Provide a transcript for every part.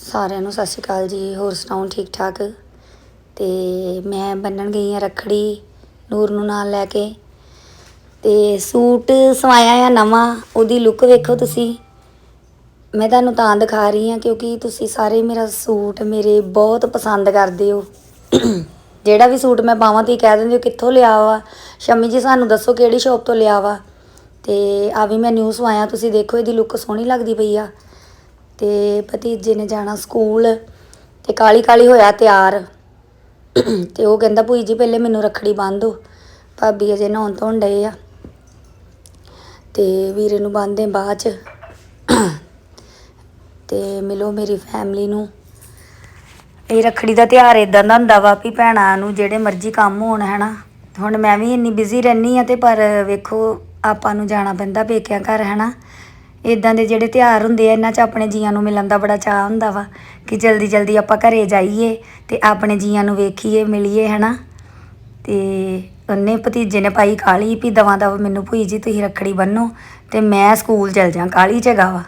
ਸਾਰਿਆਂ ਨੂੰ ਸਤਿ ਸ਼੍ਰੀ ਅਕਾਲ ਜੀ, ਹੋਰ ਸੁਣਾਓ ਠੀਕ ਠਾਕ ਤੇ ਮੈਂ ਬੰਨਣ ਗਈ ਆ ਰੱਖੜੀ, ਨੂਰ ਨੂੰ ਨਾਲ ਲੈ ਕੇ। ਤੇ ਸੂਟ ਸਵਾਇਆ ਆ ਨਵਾਂ, ਉਹਦੀ ਲੁੱਕ ਵੇਖੋ ਤੁਸੀਂ। ਮੈਂ ਤੁਹਾਨੂੰ ਤਾਂ ਦਿਖਾ ਰਹੀ ਹਾਂ ਕਿਉਂਕਿ ਤੁਸੀਂ ਸਾਰੇ ਮੇਰਾ ਸੂਟ ਮੇਰੇ ਬਹੁਤ ਪਸੰਦ ਕਰਦੇ ਹੋ। ਜਿਹੜਾ ਵੀ ਸੂਟ ਮੈਂ ਪਾਵਾਂ, ਤੁਸੀਂ ਕਹਿ ਦਿੰਦੇ ਹੋ ਕਿੱਥੋਂ ਲਿਆ ਵਾ? ਸ਼ਮੀ ਜੀ, ਸਾਨੂੰ ਦੱਸੋ ਕਿਹੜੀ ਸ਼ਾਪ ਤੋਂ ਲਿਆ ਵਾ? ਤੇ ਆ ਵੀ ਮੈਂ ਨਿਊ ਸਵਾਇਆ, ਤੁਸੀਂ ਦੇਖੋ ਇਹਦੀ ਲੁੱਕ ਸੋਹਣੀ ਲੱਗਦੀ ਪਈ ਆ। ਤੇ ਭਤੀਜੇ ਨੇ ਜਾਣਾ ਸਕੂਲ ਤੇ ਕਾਲੀ ਕਾਲੀ ਹੋਇਆ ਤਿਆਰ। ਤੇ ਉਹ ਕਹਿੰਦਾ, ਭੂਈ ਜੀ, ਪਹਿਲੇ ਮੈਨੂੰ ਰੱਖੜੀ ਬੰਨ੍ਹ ਦਿਓ ਭਾਬੀ ਅਜੇ ਨਹਾਉਣ ਧੋਣ ਡਏ ਆ। ਤੇ ਵੀਰੇ ਨੂੰ ਬੰਨਦੇ ਬਾਅਦ ਚ। ਤੇ ਮਿਲੋ ਮੇਰੀ ਫੈਮਲੀ ਨੂੰ। ਇਹ ਰੱਖੜੀ ਦਾ ਤਿਉਹਾਰ ਇਦਾਂ ਦਾ ਹੁੰਦਾ ਵਾ ਵੀ ਭੈਣਾਂ ਨੂੰ ਜਿਹੜੇ ਮਰਜ਼ੀ ਕੰਮ ਹੋਣ, ਹੈਨਾ। ਹੁਣ ਮੈਂ ਵੀ ਇੰਨੀ ਬਿਜ਼ੀ ਰਹਿੰਦੀ ਆ ਤੇ ਪਰ ਵੇਖੋ, ਆਪਾਂ ਨੂੰ ਜਾਣਾ ਪੈਂਦਾ ਪੇਕਿਆਂ ਘਰ, ਹੈਨਾ। ਇਦਾਂ ਦੇ ਜਿਹੜੇ ਤਿਉਹਾਰ ਹੁੰਦੇ ਆ, ਇਹਨਾਂ 'ਚ ਆਪਣੇ ਜੀਆਂ ਨੂੰ ਮਿਲਣ ਦਾ ਬੜਾ ਚਾਅ ਹੁੰਦਾ ਵਾ ਕਿ ਜਲਦੀ ਜਲਦੀ ਆਪਾਂ ਘਰੇ ਜਾਈਏ ਤੇ ਆਪਣੇ ਜੀਆਂ ਨੂੰ ਵੇਖੀਏ, ਮਿਲੀਏ, ਹੈਨਾ? ਤੇ ਉਹਨੇ ਭਤੀਜੇ ਨੇ ਪਾਈ ਕਾਲੀ ਵੀ ਦਵਾ ਦਵ ਮੈਨੂੰ ਭੂਈ ਜੀ ਤੁਸੀਂ ਰੱਖੜੀ ਬੰਨੋ ਤੇ ਮੈਂ ਸਕੂਲ ਚਲ ਜਾਂ, ਕਾਲੀ ਜਗਾ ਵਾ।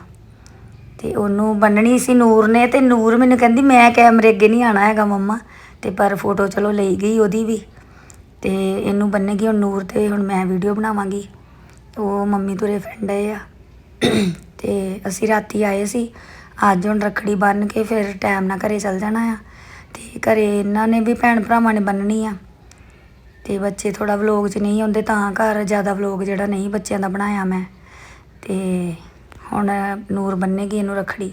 ਤੇ ਉਹਨੂੰ ਬੰਨਣੀ ਸੀ ਨੂਰ ਨੇ ਤੇ ਨੂਰ ਮੈਨੂੰ ਕਹਿੰਦੀ, ਮੈਂ ਕੈਮਰੇ ਅੱਗੇ ਨਹੀਂ ਆਣਾ ਹੈਗਾ ਮੰਮਾ, ਤੇ ਪਰ ਫੋਟੋ ਚਲੋ ਲਈ ਗਈ ਉਹਦੀ ਵੀ। ਤੇ ਇਹਨੂੰ ਬੰਨੇਗੀ ਹੁਣ ਨੂਰ ਤੇ ਹੁਣ ਮੈਂ ਵੀਡੀਓ ਬਣਾਵਾਂਗੀ। ਉਹ ਮੰਮੀ ਤੁਰੇ ਫਰੈਂਡ ਆਏ ਆ। ਤੇ ਅਸੀਂ ਰਾਤੀ ਆਏ ਸੀ। ਅੱਜ ਹੁਣ ਰੱਖੜੀ ਬੰਨ ਕੇ ਫਿਰ ਟਾਈਮ ਨਾਲ ਘਰੇ ਚਲ ਜਾਣਾ ਆ। ਤੇ ਘਰੇ ਇਹਨਾਂ ਨੇ ਵੀ ਭੈਣ ਭਰਾਵਾਂ ਨੇ ਬੰਨਣੀ ਆ। ਤੇ ਬੱਚੇ ਥੋੜਾ ਵਲੋਗ 'ਚ ਨਹੀਂ ਆਉਂਦੇ ਤਾਂ ਘਰ ਜ਼ਿਆਦਾ ਵਲੋਗ ਜਿਹੜਾ ਨਹੀਂ ਬੱਚਿਆਂ ਦਾ ਬਣਾਇਆ ਮੈਂ। ਤੇ ਹੁਣ ਨੂਰ ਬੰਨੇਗੀ ਇਹਨੂੰ ਰੱਖੜੀ।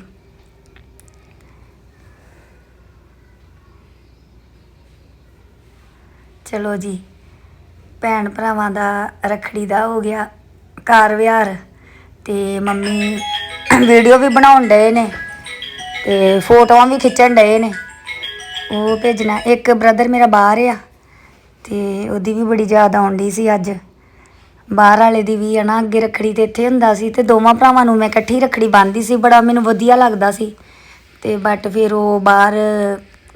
ਚਲੋ ਜੀ, ਭੈਣ ਭਰਾਵਾਂ ਦਾ ਰੱਖੜੀ ਦਾ ਹੋ ਗਿਆ ਕਾਰ ਵਿਹਾਰ। ਤੇ ਮੰਮੀ ਵੀਡੀਓ ਵੀ ਬਣਾਉਣ ਡਏ ਨੇ ਤੇ ਫੋਟੋਆਂ ਵੀ ਖਿੱਚਣ ਡਏ ਨੇ। ਉਹ ਭੇਜਣਾ, ਇੱਕ ਬ੍ਰਦਰ ਮੇਰਾ ਬਾਹਰ ਆ ਤੇ ਉਹਦੀ ਵੀ ਬੜੀ ਯਾਦ ਆਉਂਦੀ ਸੀ ਅੱਜ। ਬਾਹਰ ਵਾਲੇ ਦੀ ਵੀ ਹੈ ਨਾ, ਅੱਗੇ ਰੱਖੜੀ ਤੇ ਇੱਥੇ ਹੁੰਦਾ ਸੀ ਤੇ ਦੋਵਾਂ ਭਰਾਵਾਂ ਨੂੰ ਮੈਂ ਇਕੱਠੀ ਰੱਖੜੀ ਬੰਨ੍ਹਦੀ ਸੀ, ਬੜਾ ਮੈਨੂੰ ਵਧੀਆ ਲੱਗਦਾ ਸੀ। ਤੇ ਬਟ ਫਿਰ ਉਹ ਬਾਹਰ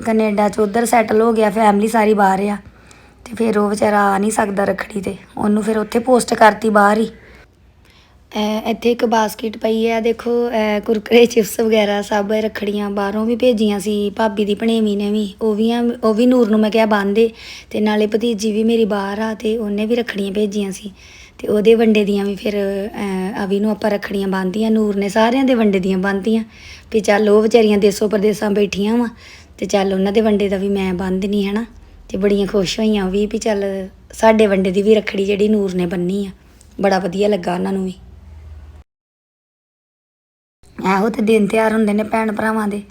ਕੈਨੇਡਾ ਚ ਉਧਰ ਸੈਟਲ ਹੋ ਗਿਆ ਫੈਮਿਲੀ ਸਾਰੀ ਬਾਹਰ ਆ। ਤੇ ਫਿਰ ਉਹ ਵਿਚਾਰਾ ਆ ਨਹੀਂ ਸਕਦਾ ਰੱਖੜੀ ਤੇ, ਉਹਨੂੰ ਫਿਰ ਉੱਥੇ ਪੋਸਟ ਕਰਤੀ ਬਾਹਰ ਹੀ। ਇੱਥੇ ਇੱਕ ਬਾਸਕਟ ਪਈ ਹੈ, ਦੇਖੋ ਕੁਰਕਰੇ, ਚਿਪਸ ਵਗੈਰਾ ਸਭ ਰੱਖੜੀਆਂ ਬਾਹਰੋਂ ਵੀ ਭੇਜੀਆਂ ਸੀ, ਭਾਬੀ ਦੀ ਭਣੇਵੀਂ ਨੇ ਵੀ, ਉਹ ਵੀ ਉਹ ਵੀ ਨੂਰ ਨੂੰ ਮੈਂ ਕਿਹਾ ਬੰਨ੍ਹਦੇ ਤੇ ਨਾਲੇ ਭਤੀਜੀ ਵੀ ਮੇਰੀ ਬਾਹਰ ਆ, ਤੇ ਉਹਨੇ ਵੀ ਰੱਖੜੀਆਂ ਭੇਜੀਆਂ ਸੀ, ਤੇ ਉਹਦੇ ਵੰਡੇ ਦੀਆਂ ਵੀ ਫਿਰ ਅਵੀ ਨੂੰ ਆਪਾਂ ਰੱਖੜੀਆਂ ਬੰਨ੍ਹਦੀਆਂ ਨੂਰ ਨੇ ਸਾਰਿਆਂ ਦੇ ਵੰਡੇ ਦੀਆਂ ਬੰਨ੍ਹਦੀਆਂ ਵੀ ਚੱਲ ਉਹ ਵਿਚਾਰੀਆਂ ਦੇਸੋ ਪਰਦੇਸਾਂ ਬੈਠੀਆਂ ਵਾ, ਤੇ ਚੱਲ ਉਹਨਾਂ ਦੇ ਵੰਡੇ ਦਾ ਵੀ ਮੈਂ ਬੰਨ੍ਹ ਦਿੰਦੀ ਹੈ ਨਾ ਤੇ ਬੜੀਆਂ ਖੁਸ਼ ਹੋਈਆਂ ਉਹ ਵੀ ਵੀ ਚੱਲ ਸਾਡੇ ਵੰਡੇ ਦੀ ਵੀ ਰੱਖੜੀ ਜਿਹੜੀ ਨੂਰ ਨੇ ਬੰਨੀ ਆ, ਬੜਾ ਵਧੀਆ ਲੱਗਾ ਉਹਨਾਂ ਨੂੰ ਵੀ। ਇਹੋ ਤੇ ਦਿਨ ਤਿਉਹਾਰ ਹੁੰਦੇ ਨੇ ਭੈਣ ਭਰਾਵਾਂ ਦੇ।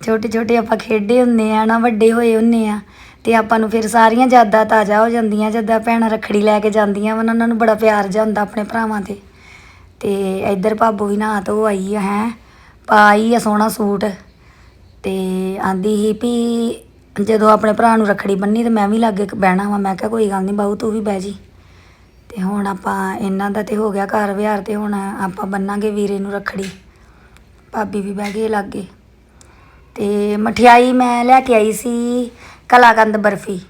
ਛੋਟੇ ਛੋਟੇ ਆਪਾਂ ਖੇਡੇ ਹੁੰਦੇ ਆ ਨਾ ਵੱਡੇ ਹੋਏ ਹੁੰਦੇ ਆ ਤੇ ਆਪਾਂ ਨੂੰ ਫਿਰ ਸਾਰੀਆਂ ਯਾਦਾਂ ਤਾਜ਼ਾ ਹੋ ਜਾਂਦੀਆਂ ਜਦਾਂ ਭੈਣਾਂ ਰੱਖੜੀ ਲੈ ਕੇ ਜਾਂਦੀਆਂ ਵਾ ਨਾ, ਉਹਨਾਂ ਨੂੰ ਬੜਾ ਪਿਆਰ ਜਿਹਾ ਹੁੰਦਾ ਆਪਣੇ ਭਰਾਵਾਂ ਤੇ। ਤੇ ਇੱਧਰ ਭਾਬੂ ਵੀ ਨਹਾ ਧੋ ਆਈ ਆ ਹੈ ਪਾਈ ਆ ਸੋਹਣਾ ਸੂਟ। ਤੇ ਆਂਦੀ ਹੀ ਵੀ ਜਦੋਂ ਆਪਣੇ ਭਰਾ ਨੂੰ ਰੱਖੜੀ ਬੰਨੀ ਤੇ ਮੈਂ ਵੀ ਲਾਗੇ ਬਹਿਣਾ ਵਾ ਮੈਂ ਕਿਹਾ ਕੋਈ ਗੱਲ ਨਹੀਂ ਬਾਊ ਤੂੰ ਵੀ ਬਹਿ ਜੀ। ਤੇ ਹੁਣ ਆਪਾਂ ਇਹਨਾਂ ਦਾ ਤੇ ਹੋ ਗਿਆ ਘਰ ਵਿਹਾਰ ਤੇ ਹੁਣ ਆਪਾਂ ਬੰਨਾਂਗੇ ਵੀਰੇ ਨੂੰ ਰੱਖੜੀ। ਭਾਬੀ ਵੀ ਬਹਿ ਗਏ ਲਾਗੇ। ਤੇ ਮਠਿਆਈ ਮੈਂ ਲੈ ਕੇ ਆਈ ਸੀ ਕਲਾਕੰਦ ਬਰਫੀ।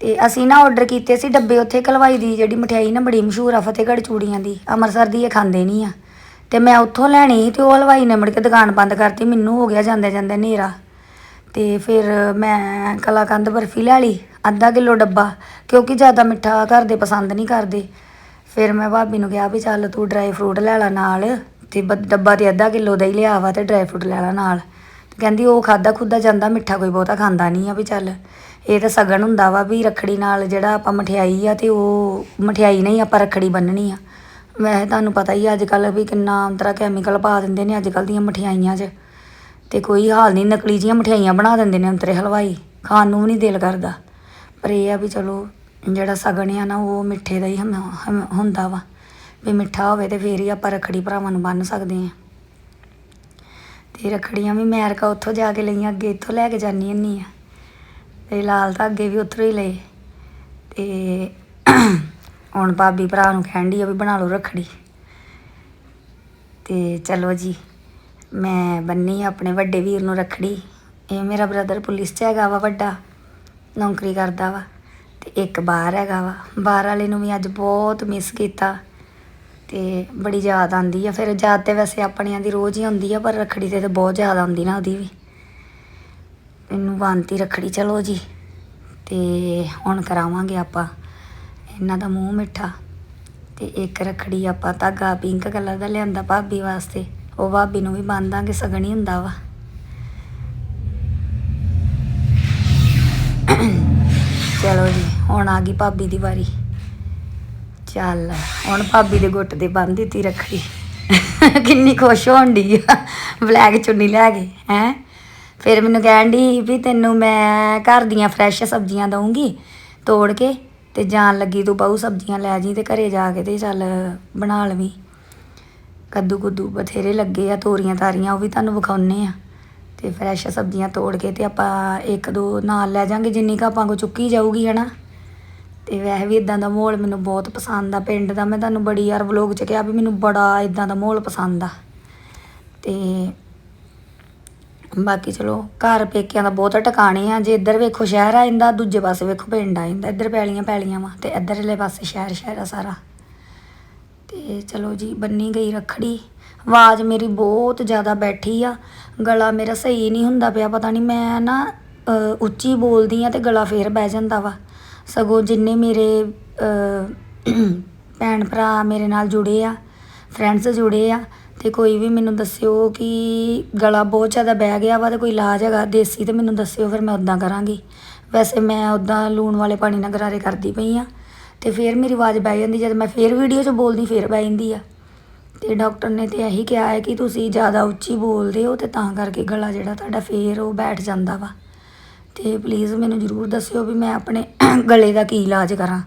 ਤੇ ਅਸੀਂ ਨਾ ਆਰਡਰ ਕੀਤੇ ਸੀ ਡੱਬੇ ਉੱਥੇ ਕਲਵਾਈ ਦੀ, ਜਿਹੜੀ ਮਠਿਆਈ ਨਾ ਬੜੀ ਮਸ਼ਹੂਰ ਆ, ਫਤਿਹਗੜ੍ਹ ਚੂੜੀਆਂ ਦੀ। ਅੰਮ੍ਰਿਤਸਰ ਦੀ, ਇਹ ਖਾਂਦੇ ਨਹੀਂ ਆ। ਤੇ ਮੈਂ ਉੱਥੋਂ ਲੈਣੀ ਸੀ ਤੇ ਉਹ ਹਲਵਾਈ ਨੇ ਮੁੜ ਕੇ ਦੁਕਾਨ ਬੰਦ ਕਰਤੀ, ਮੈਨੂੰ ਹੋ ਗਿਆ ਜਾਂਦੇ ਜਾਂਦੇ ਹਨੇਰਾ। ਤੇ ਫਿਰ ਮੈਂ ਕਲਾਕੰਦ ਬਰਫੀ ਲੈ ਲਈ, ਅੱਧਾ ਕਿਲੋ ਡੱਬਾ, ਕਿਉਂਕਿ ਜ਼ਿਆਦਾ ਮਿੱਠਾ ਘਰ ਦੇ ਪਸੰਦ ਨਹੀਂ ਕਰਦੇ। ਫਿਰ ਮੈਂ ਭਾਬੀ ਨੂੰ ਕਿਹਾ ਵੀ ਚੱਲ ਤੂੰ ਡਰਾਈ ਫਰੂਟ ਲੈ ਲੈ ਨਾਲ। ਤੇ ਬ- ਡੱਬਾ ਤੇ ਅੱਧਾ ਕਿਲੋ ਦਾ ਹੀ ਲਿਆ ਵਾ ਤੇ ਡਰਾਈ ਫਰੂਟ ਲੈ ਲਾ ਨਾਲ। ਤੇ ਕਹਿੰਦੀ ਉਹ ਖਾਦਾ ਖੁੱਦਾ ਜਾਂਦਾ, ਮਿੱਠਾ ਕੋਈ ਬਹੁਤਾ ਖਾਂਦਾ ਨਹੀਂ ਆ ਵੀ ਚੱਲ। ਇਹ ਤਾਂ ਸਗਨ ਹੁੰਦਾ ਵਾ ਵੀ ਰੱਖੜੀ ਨਾਲ ਜਿਹੜਾ ਆਪਾਂ ਮਠਿਆਈ ਆ ਤੇ ਉਹ ਮਠਿਆਈ ਨਹੀਂ ਆਪਾਂ ਰੱਖੜੀ ਬੰਨਣੀ ਆ। ਵੈਸੇ ਤੁਹਾਨੂੰ ਪਤਾ ਹੀ ਅੱਜ ਕੱਲ ਵੀ ਕਿੰਨਾ ਅੰਤਰਾ ਕੈਮੀਕਲ ਪਾ ਦਿੰਦੇ ਨੇ ਅੱਜ ਕੱਲ ਦੀਆਂ ਮਠਿਆਈਆਂ 'ਚ। ਤੇ ਕੋਈ ਹਾਲ ਨਹੀਂ, ਨਕਲੀ ਜੀਆਂ ਮਠਿਆਈਆਂ ਬਣਾ ਦਿੰਦੇ ਨੇ ਅੰਤਰੇ ਹਲਵਾਈ, ਖਾਣ ਨੂੰ ਵੀ ਨਹੀਂ ਦਿਲ ਕਰਦਾ। ਪਰ ਇਹ ਆ ਵੀ ਚਲੋ ਜਿਹੜਾ ਸਗਨ ਆ ਨਾ, ਉਹ ਮਿੱਠੇ ਦਾ ਹੀ ਹਮ- ਹਮ- ਹੁੰਦਾ ਵਾ। ਵੀ ਮਿੱਠਾ ਹੋਵੇ ਤੇ ਫੇਰ ਹੀ ਆਪਾਂ ਰੱਖੜੀ ਭਰਾਵਾਂ ਨੂੰ ਬੰਨ੍ਹ ਸਕਦੇ ਹਾਂ। ਤੇ ਰੱਖੜੀਆਂ ਵੀ ਮੈਂ ਅਰਕਾ ਉੱਥੋਂ ਜਾ ਕੇ ਲਈਆਂ, ਅੱਗੇ ਇੱਥੋਂ ਲੈ ਕੇ ਜਾਨੀ ਹੁੰਨੀ ਆ ਤੇ ਲਾਲ ਤਾਂ ਅੱਗੇ ਵੀ ਉੱਥੋਂ ਹੀ ਲਏ। ਤੇ ਹੁਣ ਭਾਬੀ ਭਰਾ ਨੂੰ ਕਹਿੰਦੀ ਆ ਵੀ ਬਣਾ ਲਓ ਰੱਖੜੀ। ਤੇ ਚਲੋ ਜੀ, ਮੈਂ ਬੰਨੀ ਆਪਣੇ ਵੱਡੇ ਵੀਰ ਨੂੰ ਰੱਖੜੀ। ਇਹ ਮੇਰਾ ਬ੍ਰਦਰ ਪੁਲਿਸ 'ਚ ਹੈਗਾ ਵਾ, ਵੱਡਾ ਨੌਕਰੀ ਕਰਦਾ ਵਾ। ਤੇ ਇੱਕ ਬਾਹਰ ਹੈਗਾ ਵਾ। ਬਾਹਰ ਵਾਲੇ ਨੂੰ ਵੀ ਅੱਜ ਬਹੁਤ ਮਿਸ ਕੀਤਾ। ਤੇ ਬੜੀ ਯਾਦ ਆਂਦੀ ਆ। ਫਿਰ ਯਾਦ ਤੇ ਵੈਸੇ ਆਪਣਿਆਂ ਦੀ ਰੋਜ਼ ਹੀ ਆਉਂਦੀ ਆ, ਪਰ ਰੱਖੜੀ ਤੇ ਤਾਂ ਬਹੁਤ ਯਾਦ ਆਉਂਦੀ ਨਾ ਉਹਦੀ ਵੀ। ਇਹਨੂੰ ਬੰਨਤੀ ਰੱਖੜੀ, ਚਲੋ ਜੀ। ਤੇ ਹੁਣ ਕਰਾਵਾਂਗੇ ਆਪਾਂ। ਇਹਨਾਂ ਦਾ ਮੂੰਹ ਮਿੱਠਾ। ਤੇ ਇੱਕ ਰੱਖੜੀ ਆਪਾਂ ਧਾਗਾ ਪਿੰਕ ਕਲਰ ਦਾ ਲਿਆਂਦਾ ਭਾਬੀ ਵਾਸਤੇ। ਉਹ ਭਾਬੀ ਨੂੰ ਵੀ ਬੰਨ ਦਾਂਗੇ, ਸਗਣ ਹੀ ਹੁੰਦਾ ਵਾ। ਚਲੋ ਜੀ, ਹੁਣ ਆ ਗਈ ਭਾਬੀ ਦੀ ਵਾਰੀ। ਚੱਲ, ਹੁਣ ਭਾਬੀ ਦੇ ਗੁੱਟ ਦੇ ਬੰਨ ਦਿੱਤੀ ਰੱਖੜੀ। ਕਿੰਨੀ ਖੁਸ਼ ਹੋਣ ਦੀ ਆ, ਬਲੈਕ ਚੁੰਨੀ ਲੈ ਕੇ, ਹੈ? ਫਿਰ ਮੈਨੂੰ ਕਹਿਣ ਦੀ ਵੀ ਤੈਨੂੰ ਮੈਂ ਘਰ ਦੀਆਂ ਫਰੈਸ਼ ਸਬਜ਼ੀਆਂ ਦਊਂਗੀ ਤੋੜ ਕੇ, ਤੇ ਜਾਣ ਲੱਗੀ ਤੂੰ ਬਹੁ ਸਬਜ਼ੀਆਂ ਲੈ ਜੀ ਤੇ ਘਰੇ ਜਾ ਕੇ ਤੇ ਚੱਲ ਬਣਾ ਲਵੀਂ। ਕੱਦੂ ਕੁੱਦੂ ਬਥੇਰੇ ਲੱਗੇ ਆ, ਤੋਰੀਆਂ ਤਾਰੀਆਂ, ਉਹ ਵੀ ਤੁਹਾਨੂੰ ਵਿਖਾਉਨੇ ਆ। ਤੇ ਫਰੈਸ਼ ਸਬਜ਼ੀਆਂ ਤੋੜ ਕੇ ਤੇ ਆਪਾਂ ਇੱਕ ਦੋ ਨਾਲ ਲੈ ਜਾਾਂਗੇ, ਜਿੰਨੀ ਕੁ ਆਪਾਂ ਕੋ ਚੁੱਕੀ ਜਾਊਗੀ, ਹਨਾ? ਤੇ ਵੈਸੇ ਵੀ ਇਦਾਂ ਦਾ ਮਾਹੌਲ ਮੈਨੂੰ ਬਹੁਤ ਪਸੰਦ ਆ, ਪਿੰਡ ਦਾ ਮੈਂ ਤੁਹਾਨੂੰ ਬੜੀ ਯਾਰ ਵਲੋਗ ਚ ਕਿਹਾ ਵੀ ਮੈਨੂੰ ਬੜਾ ਇਦਾਂ ਦਾ ਮਾਹੌਲ ਪਸੰਦ ਆ। ਤੇ ਬਾਕੀ ਚਲੋ, ਘਰ ਪੇਕਿਆਂ ਦਾ ਬਹੁਤ ਟਿਕਾਣੇ ਆ, ਜੇ ਇੱਧਰ ਵੇਖੋ ਸ਼ਹਿਰ ਆ ਜਾਂਦਾ ਦੂਜੇ ਪਾਸੇ ਵੇਖੋ ਪਿੰਡ ਆ ਜਾਂਦਾ ਇੱਧਰ ਪੈਲੀਆਂ ਪੈਲੀਆਂ ਵਾ ਤੇ ਇੱਧਰਲੇ ਪਾਸੇ ਸ਼ਹਿਰ ਸ਼ਹਿਰ ਆ ਸਾਰਾ। ਤੇ ਚਲੋ ਜੀ, ਬੰਨੀ ਗਈ ਰੱਖੜੀ, ਆਵਾਜ਼ ਮੇਰੀ ਬਹੁਤ ਜ਼ਿਆਦਾ ਬੈਠੀ ਆ, ਗਲਾ ਮੇਰਾ ਸਹੀ ਨਹੀਂ ਹੁੰਦਾ ਪਿਆ, ਪਤਾ ਨਹੀਂ ਮੈਂ ਨਾ ਉੱਚੀ ਬੋਲਦੀ ਆ ਤੇ ਗਲਾ ਫੇਰ ਬਹਿ ਜਾਂਦਾ ਵਾ। ਸਗੋਂ ਜਿੰਨੇ ਮੇਰੇ ਭੈਣ ਭਰਾ ਮੇਰੇ ਨਾਲ ਜੁੜੇ ਆ ਫਰੈਂਡਸ ਜੁੜੇ ਆ, ਤੇ ਕੋਈ ਵੀ ਮੈਨੂੰ ਦੱਸਿਓ ਕਿ ਗਲਾ ਬਹੁਤ ਜ਼ਿਆਦਾ ਬਹਿ ਗਿਆ ਵਾ ਤੇ ਕੋਈ ਇਲਾਜ ਹੈਗਾ ਦੇਸੀ ਤੇ ਮੈਨੂੰ ਦੱਸਿਓ, ਫਿਰ ਮੈਂ ਉਦਾਂ ਕਰਾਂਗੀ। ਵੈਸੇ ਮੈਂ ਉਦਾਂ ਲੂਣ ਵਾਲੇ ਪਾਣੀ ਨਾਲ ਗਰਾਰੇ ਕਰਦੀ ਪਈ ਆ, ਤੇ ਫਿਰ ਮੇਰੀ ਆਵਾਜ਼ ਬਹਿ ਜਾਂਦੀ, ਜਦ ਮੈਂ ਫਿਰ ਵੀਡੀਓ 'ਚ ਬੋਲਦੀ, ਫਿਰ ਬਹਿ ਜਾਂਦੀ ਆ। ਤੇ ਡਾਕਟਰ ਨੇ ਤੇ ਇਹੀ ਕਿਹਾ ਹੈ ਕਿ ਤੁਸੀਂ ਜ਼ਿਆਦਾ ਉੱਚੀ ਬੋਲਦੇ ਹੋ ਤੇ ਤਾਂ ਕਰਕੇ ਗਲਾ ਜਿਹੜਾ ਤੁਹਾਡਾ ਫੇਰ ਉਹ ਬੈਠ ਜਾਂਦਾ ਵਾ। ਤੇ ਪਲੀਜ਼ ਮੈਨੂੰ ਜ਼ਰੂਰ ਦੱਸਿਓ ਵੀ ਮੈਂ ਆਪਣੇ ਗਲੇ ਦਾ ਕੀ ਇਲਾਜ ਕਰਾਂ।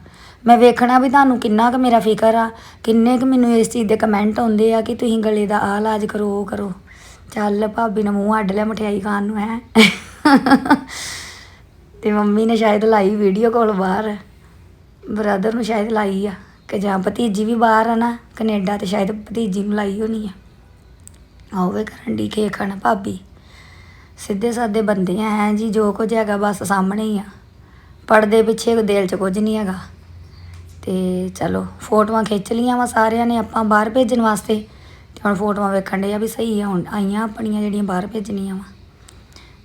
ਮੈਂ ਵੇਖਣਾ ਵੀ ਤੁਹਾਨੂੰ ਕਿੰਨਾ ਕੁ ਮੇਰਾ ਫਿਕਰ ਆ, ਕਿੰਨੇ ਕੁ ਮੈਨੂੰ ਇਸ ਚੀਜ਼ ਦੇ ਕਮੈਂਟ ਆਉਂਦੇ ਆ ਕਿ ਤੁਸੀਂ ਗਲੇ ਦਾ ਆਹ ਇਲਾਜ ਕਰੋ, ਉਹ ਕਰੋ। ਚੱਲ ਭਾਬੀ ਨੇ ਮੂੰਹ ਅੱਡ ਲਿਆ ਮਠਿਆਈ ਖਾਣ ਨੂੰ, ਹੈ। ਤੇ ਮੰਮੀ ਨੇ ਸ਼ਾਇਦ ਲਾਈ ਵੀਡੀਓ ਕਾਲ ਬਾਹਰ। ਬ੍ਰਦਰ ਨੂੰ ਸ਼ਾਇਦ ਲਾਈ ਆ, ਕਿ ਜਾਂ ਭਤੀਜੀ ਵੀ ਬਾਹਰ ਆ ਨਾ, ਕੈਨੇਡਾ ਤੇ ਸ਼ਾਇਦ ਭਤੀਜੀ ਨੂੰ ਲਾਈ ਹੋਣੀ ਆ। ਆਵੇ ਕਰਨ ਦੀ ਕੇ ਖਾਣਾ ਭਾਬੀ। ਸਿੱਧੇ ਸਾਦੇ ਬੰਦੇ ਆ, ਹੈਂ ਜੀ, ਜੋ ਕੁਝ ਹੈਗਾ ਬਸ ਸਾਹਮਣੇ ਹੀ ਆ। ਪਰਦੇ ਪਿੱਛੇ ਦਿਲ 'ਚ ਕੁਝ ਨਹੀਂ ਹੈਗਾ। ਤੇ ਚਲੋ, ਫੋਟੋਆਂ ਖਿੱਚ ਲੀਆਂ ਵਾ ਸਾਰਿਆਂ ਨੇ ਆਪਾਂ ਬਾਹਰ ਭੇਜਣ ਵਾਸਤੇ। ਤੇ ਹੁਣ ਫੋਟੋਆਂ ਵੇਖਣ ਦੇ ਆ ਵੀ ਸਹੀ ਆ, ਹੁਣ ਆਈਆਂ ਆਪਣੀਆਂ ਜਿਹੜੀਆਂ ਬਾਹਰ ਭੇਜਣੀਆਂ ਵਾ।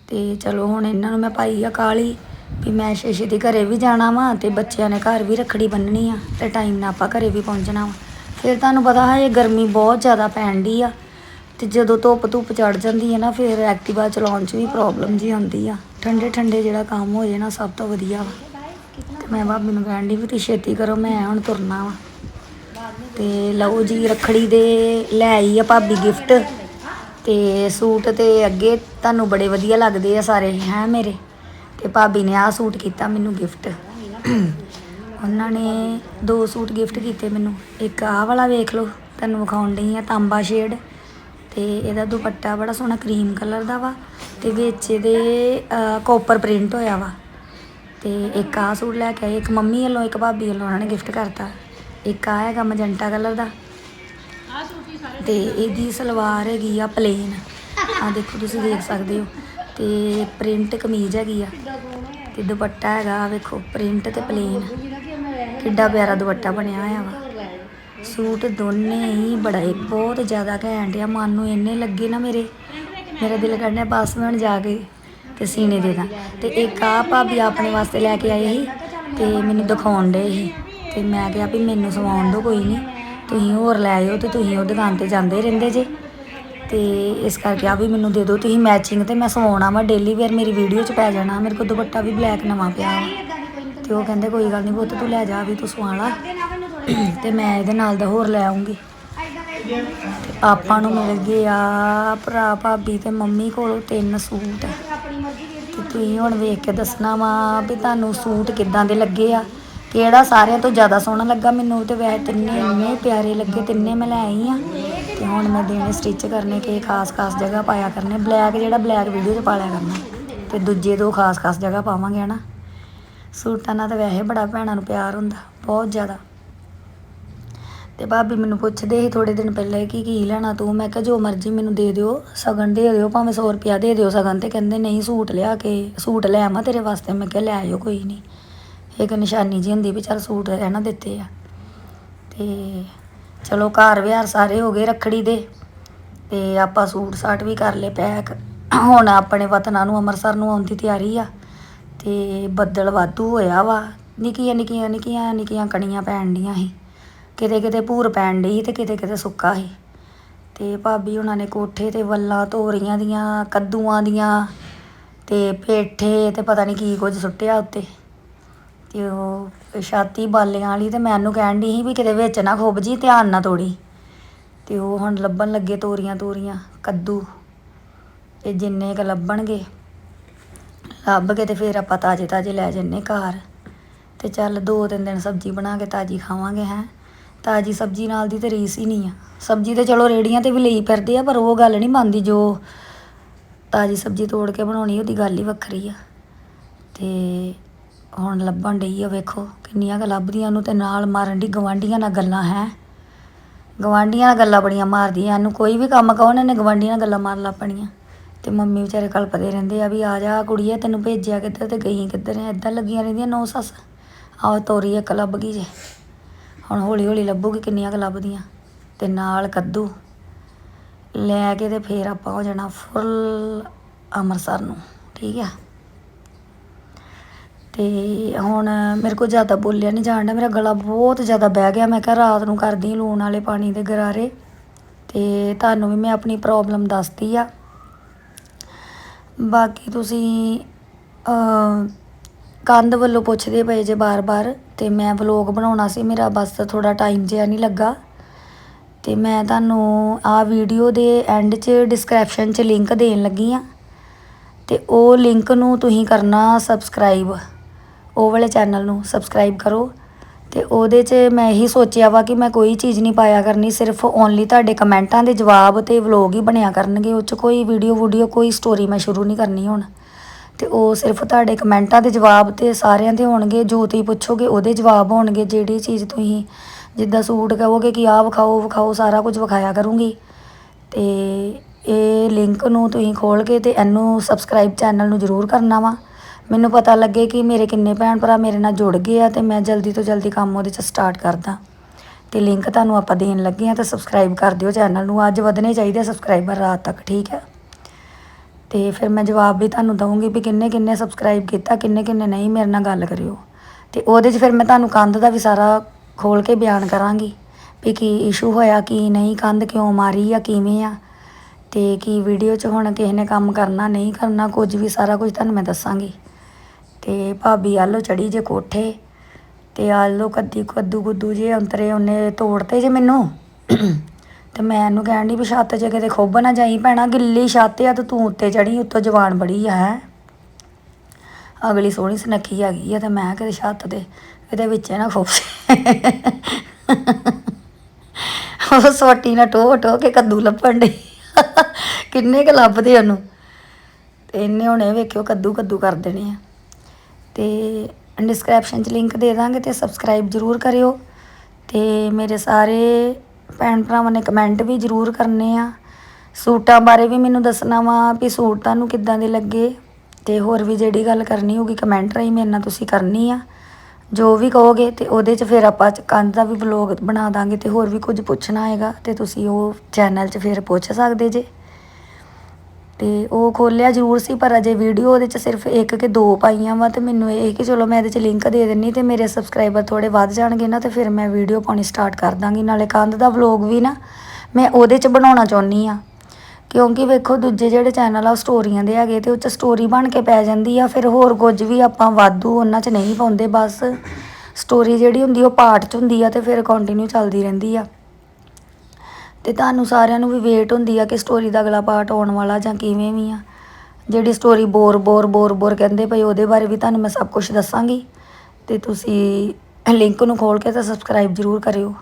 ਤੇ ਚਲੋ, ਹੁਣ ਇਹਨਾਂ ਨੂੰ ਮੈਂ ਪਾਈ ਆ ਕਾਲੀ ਵੀ ਮੈਂ ਛੇ ਦੀ ਘਰੇ ਵੀ ਜਾਣਾ ਵਾ ਤੇ ਬੱਚਿਆਂ ਨੇ ਘਰ ਵੀ ਰੱਖੜੀ ਬੰਨਣੀ ਆ ਤੇ ਟਾਈਮ ਨਾਲ ਆਪਾਂ ਘਰੇ ਵੀ ਪਹੁੰਚਣਾ ਵਾ। ਫਿਰ ਤੁਹਾਨੂੰ ਪਤਾ ਹੈ ਇਹ ਗਰਮੀ ਬਹੁਤ ਜ਼ਿਆਦਾ ਪੈਣ ਡਈ ਆ। ਤੇ ਜਦੋਂ ਧੁੱਪ ਧੁੱਪ ਚੜ ਜਾਂਦੀ ਹੈ ਨਾ, ਫਿਰ ਐਕਟਿਵਾ ਚਲਾਉਣ 'ਚ ਵੀ ਪ੍ਰੋਬਲਮ ਜੀ ਆਉਂਦੀ ਆ। ਠੰਡੇ ਠੰਡੇ ਜਿਹੜਾ ਕੰਮ ਹੋ ਜੇ ਨਾ, ਸਭ ਤੋਂ ਵਧੀਆ ਵਾ। ਤੇ ਮੈਂ ਭਾਬੀ ਨੂੰ ਕਹਿਣ ਡਈ ਵੀ ਤੁਸੀਂ ਛੇਤੀ ਕਰੋ, ਮੈਂ ਹੁਣ ਤੁਰਨਾ ਵਾ। ਤੇ ਲਓ ਜੀ, ਰੱਖੜੀ ਦੇ ਲੈ ਆਈ ਆ ਭਾਬੀ ਗਿਫਟ ਤੇ ਸੂਟ ਤੇ ਅੱਗੇ ਤੁਹਾਨੂੰ ਬੜੇ ਵਧੀਆ ਲੱਗਦੇ ਆ ਸਾਰੇ, ਹੈ ਮੇਰੇ? ਤੇ ਭਾਬੀ ਨੇ ਆਹ ਸੂਟ ਕੀਤਾ ਮੈਨੂੰ ਗਿਫਟ ਉਹਨਾਂ ਨੇ ਦੋ ਸੂਟ ਗਿਫਟ ਕੀਤੇ ਮੈਨੂੰ। ਇੱਕ ਆਹ ਵਾਲਾ ਵੇਖ ਲਓ, ਤੁਹਾਨੂੰ ਵਿਖਾਉਣ ਡਈ ਆ ਤਾਂਬਾ ਸ਼ੇਡ ਤੇ ਇਹਦਾ ਦੁਪੱਟਾ ਬੜਾ ਸੋਹਣਾ ਕਰੀਮ ਕਲਰ ਦਾ ਵਾ ਤੇ ਵਿੱਚ ਇਹਦੇ ਕੋਪਰ ਪ੍ਰਿੰਟ ਹੋਇਆ ਵਾ। ਤੇ ਇੱਕ ਆਹ ਸੂਟ ਲੈ ਕੇ ਆਏ, ਇੱਕ ਮੰਮੀ ਵੱਲੋਂ, ਇੱਕ ਭਾਬੀ ਵੱਲੋਂ ਉਹਨਾਂ ਨੇ ਗਿਫਟ ਕਰਤਾ। ਇੱਕ ਆ ਹੈਗਾ ਮਜੰਟਾ ਕਲਰ ਦਾ। ਤੇ ਇਹਦੀ ਸਲਵਾਰ ਹੈਗੀ ਆ ਪਲੇਨ ਆ ਦੇਖੋ ਤੁਸੀਂ ਦੇਖ ਸਕਦੇ ਹੋ। ਤੇ ਪ੍ਰਿੰਟ ਕਮੀਜ਼ ਹੈਗੀ ਆ। ਤੇ ਦੁਪੱਟਾ ਹੈਗਾ ਵੇਖੋ ਪ੍ਰਿੰਟ ਤੇ ਪਲੇਨ ਕਿੱਡਾ ਪਿਆਰਾ ਦੁਪੱਟਾ ਬਣਿਆ ਹੋਇਆ ਵਾ। ਸੂਟ ਦੋਨੇ ਹੀ ਬੜਾ ਬਹੁਤ ਜ਼ਿਆਦਾ ਘੈਂਟ ਆ। ਮਨ ਨੂੰ ਇੰਨੇ ਲੱਗੇ ਨਾ ਮੇਰੇ। ਮੇਰਾ ਦਿਲ ਕਰਦਾ ਬਸ ਮੈਂ ਹੁਣ ਜਾ ਕੇ ਤੇ ਸੀਨੇ ਦੇ ਦਾਂ। ਤੇ ਇੱਕ ਆ ਭਾਬੀ ਆਪਣੇ ਵਾਸਤੇ ਲੈ ਕੇ ਆਏ ਸੀ ਤੇ ਮੈਨੂੰ ਦਿਖਾਉਣ ਦੇ ਸੀ। ਤੇ ਮੈਂ ਕਿਹਾ ਵੀ ਮੈਨੂੰ ਸਵਾਉਣ ਦਿਓ ਕੋਈ ਨਹੀਂ ਤੁਸੀਂ ਹੋਰ ਲੈ ਆਇਓ ਤੇ ਤੁਸੀਂ ਉਹ ਦੁਕਾਨ ਤੇ ਜਾਂਦੇ ਰਹਿੰਦੇ ਜੇ। ਤੇ ਇਸ ਕਰਕੇ ਆ ਵੀ ਮੈਨੂੰ ਦੇ ਦਿਓ ਤੁਸੀਂ ਮੈਚਿੰਗ ਤੇ ਮੈਂ ਸਵਾਉਣਾ ਵਾ ਡੇਲੀ ਵੇਅਰ ਮੇਰੀ ਵੀਡੀਓ 'ਚ ਪੈ ਜਾਣਾ। ਮੇਰੇ ਕੋਲ ਦੁਪੱਟਾ ਵੀ ਬਲੈਕ ਨਵਾਂ ਪਿਆ ਵਾ। ਤੇ ਉਹ ਕਹਿੰਦੇ, ਕੋਈ ਗੱਲ ਨਹੀਂ ਪੁੱਤ, ਤੂੰ ਲੈ ਜਾ, ਵੀ ਤੂੰ ਸਵਾ ਲਾ ਤੇ ਮੈਂ ਇਹਦੇ ਨਾਲ ਦਾ ਹੋਰ ਲੈ ਆਉਂਗੀ। ਤੇ ਆਪਾਂ ਨੂੰ ਮਿਲ ਗਏ ਆ ਭਰਾ ਭਾਬੀ ਤੇ ਮੰਮੀ ਕੋਲੋਂ ਤਿੰਨ ਸੂਟ। ਤੇ ਤੁਸੀਂ ਹੁਣ ਵੇਖ ਕੇ ਦੱਸਣਾ ਵਾ ਵੀ ਤੁਹਾਨੂੰ ਸੂਟ ਕਿੱਦਾਂ ਦੇ ਲੱਗੇ ਆ। ਕਿਹੜਾ ਸਾਰਿਆਂ ਤੋਂ ਜ਼ਿਆਦਾ ਸੋਹਣਾ ਲੱਗਾ ਮੈਨੂੰ ਤੇ ਵੈਸੇ ਤਿੰਨੇ ਇੰਨੇ ਪਿਆਰੇ ਲੱਗੇ, ਤਿੰਨੇ ਮੈਂ ਲੈ ਆਈ ਆ। ਤੇ ਹੁਣ ਮੈਂ ਦੇਣੇ ਸਟਿਚ ਕਰਨੇ ਕਿ ਖਾਸ ਖਾਸ ਜਗ੍ਹਾ ਪਾਇਆ ਕਰਨੇ ਬਲੈਕ ਜਿਹੜਾ ਬਲੈਕ ਵੀਡੀਓ 'ਚ ਪਾ ਲਿਆ ਕਰਨਾ। ਤੇ ਦੂਜੇ ਦੋ ਖਾਸ ਖਾਸ ਜਗ੍ਹਾ ਪਾਵਾਂਗੇ ਹਨਾ। ਸੂਟਾਂ ਨਾਲ ਤਾਂ ਵੈਸੇ ਬੜਾ ਭੈਣਾਂ ਨੂੰ ਪਿਆਰ ਹੁੰਦਾ, ਬਹੁਤ ਜ਼ਿਆਦਾ। ਤੇ ਭਾਬੀ ਮੈਨੂੰ ਪੁੱਛਦੇ ਸੀ ਥੋੜੇ ਦਿਨ ਪਹਿਲਾਂ ਕਿ ਕੀ ਲੈਣਾ ਤੂੰ? ਮੈਂ ਕਿਹਾ ਜੋ ਮਰਜ਼ੀ ਮੈਨੂੰ ਦੇ ਦਿਓ, ਸਗਨ ਦੇ ਦਿਓ, ਭਾਵੇਂ 100 ਰੁਪਿਆ ਦੇ ਦਿਓ ਸਗਨ ਤੇ। ਕਹਿੰਦੇ ਨਹੀਂ, ਸੂਟ ਲਿਆ ਕੇ, ਸੂਟ ਲੈ ਆਵਾਂ ਤੇਰੇ ਵਾਸਤੇ। ਮੈਂ ਕਿਹਾ ਲੈ ਆਇਓ, ਕੋਈ ਨਹੀਂ। ਇੱਕ ਨਿਸ਼ਾਨੀ ਜੀ ਹੁੰਦੀ ਵੀ ਚੱਲ ਸੂਟ ਰਹਿਣਾ ਦਿੱਤੇ ਆ। ਤੇ ਚਲੋ ਘਰ ਵਿਹਾਰ ਸਾਰੇ ਹੋ ਗਏ ਰੱਖੜੀ ਦੇ। ਤੇ ਆਪਾਂ ਸੂਟ ਸਾਟ ਵੀ ਕਰ ਲਏ ਪੈਕ। ਹੁਣ ਆਪਣੇ ਵਤਨਾਂ ਨੂੰ, ਅੰਮ੍ਰਿਤਸਰ ਨੂੰ ਆਉਣ ਦੀ ਤਿਆਰੀ ਆ। ਤੇ ਬੱਦਲ ਵਾਧੂ ਹੋਇਆ ਵਾ। ਨਿੱਕੀਆਂ ਨਿੱਕੀਆਂ ਨਿੱਕੀਆਂ ਨਿੱਕੀਆਂ ਕਣੀਆਂ ਪੈਣ ਡੀਆਂ ਸੀ। ਕਿਤੇ ਕਿਤੇ ਭੂਰ ਪੈਣ ਡਈ ਤੇ ਕਿਤੇ ਕਿਤੇ ਸੁੱਕਾ ਸੀ। ਤੇ ਭਾਬੀ ਉਹਨਾਂ ਨੇ ਕੋਠੇ ਤੇ ਵੱਲਾਂ ਤੋਰੀਆਂ ਦੀਆਂ, ਕੱਦੂਆਂ ਦੀਆਂ ਤੇ ਪੇਠੇ ਤੇ ਪਤਾ ਨਹੀਂ ਕੀ ਕੁਝ ਸੁੱਟਿਆ ਉੱਤੇ। ਤੇ ਉਹ ਛਾਤੀ ਬਾਲਿਆਂ ਵਾਲੀ ਤੇ ਮੈਨੂੰ ਕਹਿਣ ਡਈ ਸੀ ਵੀ ਕਿਤੇ ਵਿੱਚ ਨਾ ਖੁੱਭ ਜੀ, ਧਿਆਨ ਨਾ ਤੋੜੀ। ਤੇ ਉਹ ਹੁਣ ਲੱਭਣ ਲੱਗੇ ਤੋਰੀਆਂ ਤੋਰੀਆਂ, ਕੱਦੂ। ਤੇ ਜਿੰਨੇ ਕ ਲੱਭਣਗੇ, ਲੱਭ ਕੇ ਤੇ ਫਿਰ ਆਪਾਂ ਤਾਜੇ ਤਾਜੇ ਲੈ ਜੰਨੇ ਘਰ। ਤੇ ਚੱਲ ਦੋ ਤਿੰਨ ਦਿਨ ਸਬਜ਼ੀ ਬਣਾ ਕੇ ਤਾਜੀ ਖਾਵਾਂਗੇ, ਹੈ। ਤਾਜੀ ਸਬਜ਼ੀ ਨਾਲ ਦੀ ਤੇ ਰੀਸ ਹੀ ਨਹੀਂ ਆ। ਸਬਜ਼ੀ ਤੇ ਚਲੋ ਰੇੜੀਆਂ ਤੇ ਵੀ ਲਈ ਫਿਰਦੇ ਆ, ਪਰ ਉਹ ਗੱਲ ਨਹੀਂ ਬਣਦੀ ਜੋ ਤਾਜੀ ਸਬਜ਼ੀ ਤੋੜ ਕੇ ਬਣਾਉਣੀ, ਉਹਦੀ ਗੱਲ ਹੀ ਵੱਖਰੀ ਆ। ਤੇ ਹੁਣ ਲੱਭਣ ਡਈ ਆ, ਵੇਖੋ ਕਿੰਨੀਆਂ ਕੁ ਲੱਭਦੀਆਂ ਨੂੰ ਤੇ ਨਾਲ ਮਾਰਨ ਦੀ ਗਵਾਂਢੀਆਂ ਨਾਲ ਗੱਲਾਂ ਹੈ। ਗਵਾਂਢੀਆਂ ਨਾਲ ਗੱਲਾਂ ਬੜੀਆਂ ਮਾਰਦੀਆਂ ਇਹਨੂੰ, ਕੋਈ ਵੀ ਕੰਮ ਕਹੋ, ਇਹਨਾਂ ਨੇ ਗਵਾਂਢੀਆਂ ਨਾਲ ਗੱਲਾਂ ਮਾਰ ਲੱਪਣੀਆਂ। ਤੇ ਮੰਮੀ ਵਿਚਾਰੇ ਕਲਪਦੇ ਰਹਿੰਦੇ ਆ ਵੀ ਆ ਜਾ ਕੁੜੀਏ ਤੈਨੂੰ ਭੇਜਿਆ ਕਿੱਧਰ ਤੇ ਗਈ ਕਿੱਧਰ ਐ ਏਦਾਂ ਲੱਗੀਆਂ ਰਹਿੰਦੀਆਂ ਨੌ ਸੱਸ। ਆਹ ਤੋਰੀ ਇੱਕ ਲੱਭ ਗਈ ਜੇ। ਹੁਣ ਹੌਲੀ ਹੌਲੀ ਲੱਭੂਗੀ ਕਿੰਨੀਆਂ ਕੁ ਲੱਭਦੀਆਂ। ਅਤੇ ਨਾਲ ਕੱਦੂ। ਲੈ ਕੇ ਤੇ ਫਿਰ ਆਪਾਂ ਹੋ ਜਾਣਾ ਫੁੱਲ ਅੰਮ੍ਰਿਤਸਰ ਨੂੰ, ਠੀਕ ਆ? ਤੇ ਹੁਣ ਮੇਰੇ ਕੋਲ ਜ਼ਿਆਦਾ ਬੋਲਿਆ ਨਹੀਂ ਜਾਣ ਡਿਆ, ਮੇਰਾ ਗਲਾ ਬਹੁਤ ਜ਼ਿਆਦਾ ਬਹਿ ਗਿਆ। ਮੈਂ ਕਿਹਾ ਰਾਤ ਨੂੰ ਕਰਦੀ ਲੂਣ ਵਾਲੇ ਪਾਣੀ ਦੇ ਗਰਾਰੇ। ਤੇ ਤੁਹਾਨੂੰ ਵੀ ਮੈਂ ਆਪਣੀ ਪ੍ਰੋਬਲਮ ਦੱਸਤੀ ਆ। ਬਾਕੀ ਤੁਸੀਂ ਕੰਧ ਵੱਲੋਂ ਪੁੱਛਦੇ ਪਏ ਜੇ ਬਾਰ-ਬਾਰ ਤੇ ਮੈਂ ਵਲੋਗ ਬਣਾਉਣਾ ਸੀ, ਮੇਰਾ ਬਸ ਥੋੜਾ ਟਾਈਮ ਜਿਹਾ ਨਹੀਂ ਲੱਗਾ। ਤੇ ਮੈਂ ਤੁਹਾਨੂੰ ਆ ਵੀਡੀਓ ਦੇ ਐਂਡ 'ਚ ਡਿਸਕ੍ਰਿਪਸ਼ਨ 'ਚ ਲਿੰਕ ਦੇਣ ਲੱਗੀ ਆ। ਤੇ ਉਹ ਲਿੰਕ ਨੂੰ ਤੁਸੀਂ ਕਰਨਾ ਸਬਸਕ੍ਰਾਈਬ ਉਹ ਵਾਲੇ ਚੈਨਲ ਨੂੰ ਸਬਸਕ੍ਰਾਈਬ ਕਰੋ। ਤੇ ਉਹਦੇ 'ਚ ਮੈਂ ਇਹੀ ਸੋਚਿਆ ਵਾ ਕਿ ਮੈਂ ਕੋਈ ਚੀਜ਼ ਨਹੀਂ ਪਾਇਆ ਕਰਨੀ, ਸਿਰਫ ਓਨਲੀ ਤੁਹਾਡੇ ਕਮੈਂਟਾਂ ਦੇ ਜਵਾਬ ਤੇ ਵਲੋਗ ਹੀ ਬਣਿਆ ਕਰਨਗੇ। ਉਹ 'ਚ ਕੋਈ ਵੀਡੀਓ ਵੂਡੀਓ ਕੋਈ ਸਟੋਰੀ ਮੈਂ ਸ਼ੁਰੂ ਨਹੀਂ ਕਰਨੀ ਹੁਣ। ਤੇ ਉਹ ਸਿਰਫ ਤੁਹਾਡੇ ਕਮੈਂਟਾਂ ਦੇ ਜਵਾਬ ਤੇ ਸਾਰਿਆਂ ਦੇ ਹੋਣਗੇ, ਜੋ ਤੁਸੀਂ ਪੁੱਛੋਗੇ ਉਹਦੇ ਜਵਾਬ ਹੋਣਗੇ, ਜਿਹੜੀ ਚੀਜ਼ ਤੁਸੀਂ ਜਿੱਦਾਂ ਸੂਟ ਕਹੋਗੇ ਕਿ ਆਹ ਵਿਖਾਓ ਵਿਖਾਓ, ਸਾਰਾ ਕੁਝ ਵਿਖਾਇਆ ਕਰੂੰਗੀ। ਤੇ ਇਹ ਲਿੰਕ ਨੂੰ ਤੁਸੀਂ ਖੋਲ ਕੇ ਤੇ ਇਹਨੂੰ ਸਬਸਕ੍ਰਾਈਬ ਚੈਨਲ ਨੂੰ ਜ਼ਰੂਰ ਕਰਨਾ ਵਾ। ਮੈਨੂੰ ਪਤਾ ਲੱਗੇ ਕਿ ਮੇਰੇ ਕਿੰਨੇ ਭੈਣ ਭਰਾ ਮੇਰੇ ਨਾਲ ਜੁੜ ਗਏ ਆ ਤੇ ਮੈਂ ਜਲਦੀ ਤੋਂ ਜਲਦੀ ਕੰਮ ਉਹਦੇ 'ਚ ਸਟਾਰਟ ਕਰਦਾ। ਤੇ ਲਿੰਕ ਤੁਹਾਨੂੰ ਆਪਾਂ ਦੇਣ ਲੱਗੇ ਆ ਤਾਂ ਸਬਸਕ੍ਰਾਈਬ ਕਰ ਦਿਓ ਚੈਨਲ ਨੂੰ। ਅੱਜ ਵਧਣੇ ਚਾਹੀਦੇ ਸਬਸਕ੍ਰਾਈਬਰ ਰਾਤ ਤੱਕ, ਠੀਕ ਹੈ ਤੇ ਫਿਰ ਮੈਂ ਜਵਾਬ ਵੀ ਤੁਹਾਨੂੰ ਦਵਾਂਗੀ ਵੀ ਕਿੰਨੇ ਕਿੰਨੇ ਸਬਸਕ੍ਰਾਈਬ ਕੀਤਾ, ਕਿੰਨੇ ਕਿੰਨੇ ਨਹੀਂ ਮੇਰੇ ਨਾਲ ਗੱਲ ਕਰਿਓ। ਤੇ ਉਹਦੇ 'ਚ ਫਿਰ ਮੈਂ ਤੁਹਾਨੂੰ ਕੰਧ ਦਾ ਵੀ ਸਾਰਾ ਖੋਲ ਕੇ ਬਿਆਨ ਕਰਾਂਗੀ ਵੀ ਕੀ ਇਸ਼ੂ ਹੋਇਆ, ਕੀ ਨਹੀਂ, ਕੰਧ ਕਿਉਂ ਮਾਰੀ ਆ, ਕਿਵੇਂ ਆ? ਤੇ ਕੀ ਵੀਡੀਓ 'ਚ ਹੁਣ ਕਿਸੇ ਨੇ ਕੰਮ ਕਰਨਾ, ਨਹੀਂ ਕਰਨਾ, ਕੁਝ ਵੀ ਸਾਰਾ ਕੁਝ ਤੁਹਾਨੂੰ ਮੈਂ ਦੱਸਾਂਗੀ। ਤੇ ਭਾਬੀ ਆਲੋ ਚੜੀ ਜੇ ਕੋਠੇ ਤੇ ਆਲੋ ਕੱਦੀ ਕੱਦੂ ਗੁੱਦੂ ਜੇ ਅੰਤਰੇ ਉਹਨੇ ਤੋੜਤੇ ਜੇ ਮੈਨੂੰ। ਤੇ ਮੈਂ ਇਹਨੂੰ ਕਹਿਣ ਦੀ ਵੀ ਛੱਤ 'ਚ ਕਿਤੇ ਖੁੱਬ ਨਾ ਜਾਈ ਭੈਣਾ, ਗਿੱਲੀ ਛੱਤ ਆ ਤੇ ਤੂੰ ਉੱਤੇ ਚੜੀ ਉੱਤੋਂ ਜਵਾਨ ਬੜੀ ਆ, ਹੈ। ਅਗਲੀ ਸੋਹਣੀ ਸੁਨੱਖੀ ਹੈਗੀ ਆ ਤੇ ਮੈਂ ਕਿਤੇ ਛੱਤ ਤੇ ਇਹਦੇ ਵਿੱਚ ਨਾ ਖੁੱਬ ਉਹ ਸੋਟੀ ਨਾਲ ਟੋ ਟੋ ਕੇ ਕੱਦੂ ਲੱਭਣ ਦੇ ਕਿੰਨੇ ਕ ਲੱਭਦੇ ਉਹਨੂੰ। ਤੇ ਇਹਨੇ ਹੁਣੇ ਵੇਖਿਓ ਕੱਦੂ ਕੱਦੂ ਕਰ ਦੇਣੇ ਆ। ਤੇ ਡਿਸਕ੍ਰਿਪਸ਼ਨ 'ਚ ਲਿੰਕ ਦੇ ਦਾਂਗੇ ਤੇ ਸਬਸਕ੍ਰਾਈਬ ਜ਼ਰੂਰ ਕਰਿਓ। ਤੇ ਮੇਰੇ ਸਾਰੇ ਭੈਣ ਭਰਾਵਾਂ ਨੇ ਕਮੈਂਟ ਵੀ ਜ਼ਰੂਰ ਕਰਨੇ ਆ। ਸੂਟਾਂ ਬਾਰੇ ਵੀ ਮੈਨੂੰ ਦੱਸਣਾ ਵਾ ਵੀ ਸੂਟ ਤੁਹਾਨੂੰ ਕਿੱਦਾਂ ਦੇ ਲੱਗੇ ਤੇ ਹੋਰ ਵੀ ਜਿਹੜੀ ਗੱਲ ਕਰਨੀ ਹੋਗੀ ਕਮੈਂਟ ਰਾਹੀਂ ਮੇਰੇ ਨਾਲ ਤੁਸੀਂ ਕਰਨੀ ਆ। ਜੋ ਵੀ ਕਹੋਗੇ ਤੇ ਉਹਦੇ 'ਚ ਫਿਰ ਆਪਾਂ ਕੰਧ ਦਾ ਵੀ ਵਲੋਗ ਬਣਾ ਦਾਂਗੇ ਤੇ ਹੋਰ ਵੀ ਕੁਝ ਪੁੱਛਣਾ ਹੈਗਾ ਤੇ ਤੁਸੀਂ ਉਹ ਚੈਨਲ 'ਚ ਫਿਰ ਪੁੱਛ ਸਕਦੇ ਜੇ। ਤੇ ਉਹ ਖੋਲਿਆ ਜ਼ਰੂਰ ਸੀ, ਪਰ ਅਜੇ ਵੀਡੀਓ ਉਹਦੇ 'ਚ ਸਿਰਫ ਇੱਕ ਕਿ ਦੋ ਪਾਈਆਂ ਵਾ ਤੇ ਮੈਨੂੰ ਇਹ ਕਿ ਚਲੋ ਮੈਂ ਇਹਦੇ 'ਚ ਲਿੰਕ ਦੇ ਦਿੰਨੀ ਤੇ ਮੇਰੇ ਸਬਸਕ੍ਰਾਈਬਰ ਥੋੜੇ ਵੱਧ ਜਾਣਗੇ ਨਾ ਤੇ ਫਿਰ ਮੈਂ ਵੀਡੀਓ ਪਾਉਣੀ ਸਟਾਰਟ ਕਰ ਦਾਂਗੀ। ਨਾਲੇ ਕੰਧ ਦਾ ਵਲੋਗ ਵੀ ਨਾ ਮੈਂ ਉਹਦੇ 'ਚ ਬਣਾਉਣਾ ਚਾਹੁੰਦੀ ਆ। ਕਿਉਂਕਿ ਵੇਖੋ ਦੂਜੇ ਜਿਹੜੇ ਚੈਨਲ ਆ ਉਹ ਸਟੋਰੀਆਂ ਦੇ ਹੈਗੇ ਤੇ ਉਹ 'ਚ ਸਟੋਰੀ ਬਣ ਕੇ ਪੈ ਜਾਂਦੀ ਆ, ਫਿਰ ਹੋਰ ਕੁਝ ਵੀ ਆਪਾਂ ਵਾਧੂ ਉਹਨਾਂ 'ਚ ਨਹੀਂ ਪਾਉਂਦੇ ਬਸ ਸਟੋਰੀ ਜਿਹੜੀ ਹੁੰਦੀ ਉਹ ਪਾਰਟ 'ਚ ਹੁੰਦੀ ਆ ਤੇ ਫਿਰ ਕੰਟੀਨਿਊ ਚੱਲਦੀ ਰਹਿੰਦੀ ਆ। ਤੇ ਤੁਹਾਨੂੰ ਸਾਰਿਆਂ ਨੂੰ ਵੀ ਵੇਟ ਹੁੰਦੀ ਆ ਕਿ ਸਟੋਰੀ ਦਾ ਅਗਲਾ ਪਾਰਟ ਆਉਣ ਵਾਲਾ ਜਾਂ ਕਿਵੇਂ ਵੀ ਆ। ਜਿਹੜੀ story bore bore bore bore ਕਹਿੰਦੇ ਪਏ ਉਹਦੇ ਬਾਰੇ ਵੀ ਤੁਹਾਨੂੰ ਮੈਂ ਸਭ ਕੁਝ ਦੱਸਾਂਗੀ। ਤੇ ਤੁਸੀਂ ਲਿੰਕ ਨੂੰ ਖੋਲ ਕੇ ਤਾਂ ਸਬਸਕ੍ਰਾਈਬ ਜ਼ਰੂਰ ਕਰਿਓ।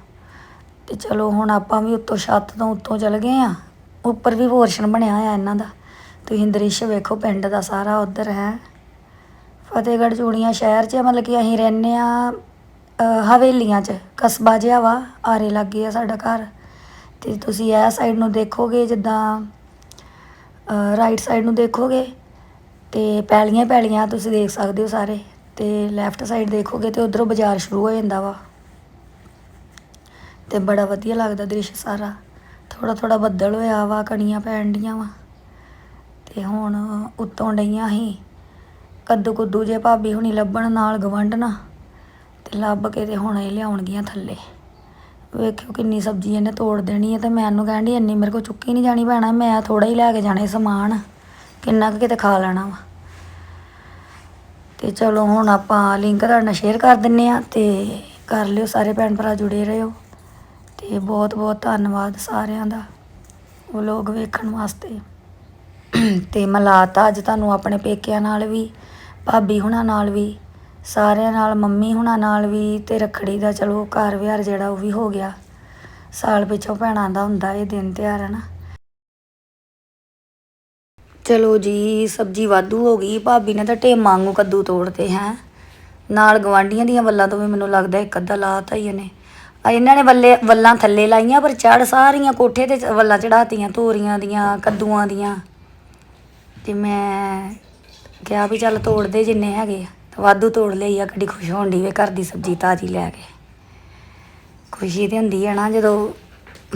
ਤੇ ਚਲੋ ਹੁਣ ਆਪਾਂ ਵੀ ਉੱਤੋਂ ਛੱਤ ਤੋਂ ਉੱਤੋਂ ਚਲ ਗਏ ਆ। ਉੱਪਰ ਵੀ ਪੋਰਸ਼ਨ ਬਣਿਆ ਹੋਇਆ ਇਹਨਾਂ ਦਾ। ਤੁਸੀਂ ਦ੍ਰਿਸ਼ ਵੇਖੋ ਪਿੰਡ ਦਾ ਸਾਰਾ ਉਧਰ ਹੈ। ਫਤਿਹਗੜ੍ਹ ਚੂੜੀਆਂ ਸ਼ਹਿਰ 'ਚ ਆ, ਮਤਲਬ ਕਿ ਅਸੀਂ ਰਹਿੰਦੇ ਆ ਹਵੇਲੀਆਂ 'ਚ। ਕਸਬਾ ਜਿਹਾ ਵਾ ਆਰੇ ਲੱਗੇ ਆ ਸਾਡਾ ਘਰ। ਤੇ ਤੁਸੀਂ ਇਹ ਸਾਈਡ ਨੂੰ ਦੇਖੋਗੇ ਜਿੱਦਾਂ ਰਾਈਟ ਸਾਈਡ ਨੂੰ ਦੇਖੋਗੇ ਤੇ ਪੈਲੀਆਂ ਹੀ ਪੈਲੀਆਂ ਤੁਸੀਂ ਦੇਖ ਸਕਦੇ ਹੋ ਸਾਰੇ ਤੇ ਲੈਫਟ ਸਾਈਡ ਦੇਖੋਗੇ ਤੇ ਉਧਰੋਂ ਬਾਜ਼ਾਰ ਸ਼ੁਰੂ ਹੋ ਜਾਂਦਾ ਵਾ। ਤੇ ਬੜਾ ਵਧੀਆ ਲੱਗਦਾ ਦ੍ਰਿਸ਼ ਸਾਰਾ। ਥੋੜਾ ਥੋੜਾ ਬੱਦਲ ਹੋਇਆ ਵਾ, ਕਣੀਆਂ ਪੈਣ ਡੀਆਂ ਵਾ। ਤੇ ਤੇ ਹੁਣ ਉੱਤੋਂ ਡਈਆਂ ਸੀ ਕੱਦੂ ਕੁੱਦੂ ਜੇ ਭਾਬੀ ਹੁਣੀ ਲੱਭਣ ਨਾਲ ਗਵੰਡਣਾ ਤੇ ਲੱਭ ਕੇ ਤੇ ਹੁਣ ਇਹ ਲਿਆਉਣਗੀਆਂ ਥੱਲੇ। ਵੇਖਿਓ ਕਿੰਨੀ ਸਬਜ਼ੀ ਇਹਨੇ ਤੋੜ ਦੇਣੀ ਹੈ ਤੇ ਮੈਂ ਉਹਨੂੰ ਕਹਿਣ ਡਈ ਇੰਨੀ ਮੇਰੇ ਕੋਲ ਚੁੱਕੀ ਨਹੀਂ ਜਾਣੀ ਭੈਣਾ, ਮੈਂ ਥੋੜਾ ਹੀ ਲੈ ਕੇ ਜਾਣਾ ਸਮਾਨ। ਕਿੰਨਾ ਕੁ ਕਿਤੇ ਖਾ ਲੈਣਾ ਵਾ। ਤੇ ਚਲੋ ਹੁਣ ਆਪਾਂ ਲਿੰਕ ਤੁਹਾਡੇ ਨਾਲ ਸ਼ੇਅਰ ਕਰ ਦਿੰਨੇ ਆ ਤੇ ਕਰ ਲਿਓ, ਸਾਰੇ ਭੈਣ ਭਰਾ ਜੁੜੇ ਰਹੋ। ਤੇ ਬਹੁਤ ਬਹੁਤ ਧੰਨਵਾਦ ਸਾਰਿਆਂ ਦਾ, ਉਹ ਲੋਕ ਵੇਖਣ ਵਾਸਤੇ। ਤੇ ਮਲਾਤਾ ਅੱਜ ਤੁਹਾਨੂੰ ਆਪਣੇ ਪੇਕਿਆਂ ਨਾਲ ਵੀ, ਭਾਬੀ ਹੁਣਾਂ ਨਾਲ ਵੀ। ਸਾਰਿਆਂ ਨਾਲ, ਮੰਮੀ ਹੁਣਾਂ ਨਾਲ ਵੀ ਅਤੇ ਰੱਖੜੀ ਦਾ ਚਲੋ ਘਰ ਵਿਹਾਰ ਜਿਹੜਾ ਉਹ ਵੀ ਹੋ ਗਿਆ। ਸਾਲ ਪਿੱਛੋਂ ਭੈਣਾਂ ਦਾ ਹੁੰਦਾ ਇਹ ਦਿਨ ਤਿਉਹਾਰ ਹੈ ਨਾ ਚਲੋ ਜੀ, ਸਬਜੀ ਵਾਧੂ ਹੋ ਗਈ। ਭਾਬੀ ਨੇ ਤਾਂ ਢੇਮਾਂ ਵਾਂਗੂ ਕੱਦੂ ਤੋੜਤੇ, ਹੈ। ਨਾਲ ਗਵਾਂਡੀਆਂ ਦੀਆਂ ਵੱਲਾਂ ਤੋਂ ਵੀ ਮੈਨੂੰ ਲੱਗਦਾ ਇੱਕ ਅੱਧਾ ਲਾਤਾ ਹੀ ਇਹਨੇ। ਇਹਨਾਂ ਨੇ ਵੱਲੇ, ਵੱਲਾਂ ਥੱਲੇ ਲਾਈਆਂ, ਪਰ ਚੜ ਸਾਰੀਆਂ ਕੋਠੇ ਤੇ ਵੱਲਾਂ ਚੜਾਤੀਆਂ ਤੋਰੀਆਂ ਦੀਆਂ, ਕੱਦੂਆਂ ਦੀਆਂ। ਤੇ ਮੈਂ ਕਿਹਾ ਵੀ ਚੱਲ ਤੋੜਦੇ ਜਿੰਨੇ ਹੈਗੇ ਆ। ਵਾਧੂ ਤੋੜ ਲਈ ਆ, ਕਿੱਡੀ ਖੁਸ਼ ਹੋਣ ਦੀ ਵੇ ਘਰ ਦੀ ਸਬਜ਼ੀ ਤਾਜ਼ੀ ਲੈ ਕੇ। ਖੁਸ਼ੀ ਤੇ ਹੁੰਦੀ ਹੈ ਨਾ, ਜਦੋਂ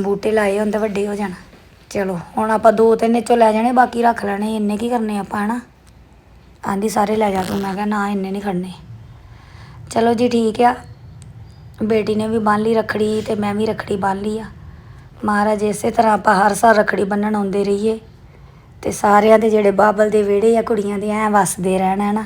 ਬੂਟੇ ਲਾਏ ਹੁੰਦੇ ਵੱਡੇ ਹੋ ਜਾਣ। ਚਲੋ, ਹੁਣ ਆਪਾਂ ਦੋ ਤਿੰਨ ਇੱਚੋਂ ਲੈ ਜਾਣੇ, ਬਾਕੀ ਰੱਖ ਲੈਣੇ, ਇੰਨੇ ਕੀ ਕਰਨੇ ਆਪਾਂ, ਹਨਾ? ਆਂਦੀ, ਸਾਰੇ ਲੈ ਜਾ ਤੂੰ। ਮੈਂ ਕਿਹਾ, ਨਾ, ਇੰਨੇ ਨਹੀਂ ਖੜਨੇ। ਚਲੋ ਜੀ, ਠੀਕ ਆ। ਬੇਟੀ ਨੇ ਵੀ ਬੰਨ ਲਈ ਰੱਖੜੀ ਤੇ ਮੈਂ ਵੀ ਰੱਖੜੀ ਬੰਨ ਲਈ ਆ। ਮਹਾਰਾਜ ਇਸੇ ਤਰ੍ਹਾਂ ਆਪਾਂ ਹਰ ਸਾਲ ਰੱਖੜੀ ਬੰਨਣ ਆਉਂਦੇ ਰਹੀਏ ਤੇ ਸਾਰਿਆਂ ਦੇ ਜਿਹੜੇ ਬਾਬਲ ਦੇ ਵਿਹੜੇ ਆ, ਕੁੜੀਆਂ ਦੇ ਐ ਵਸਦੇ ਰਹਿਣ ਹੈ ਨਾ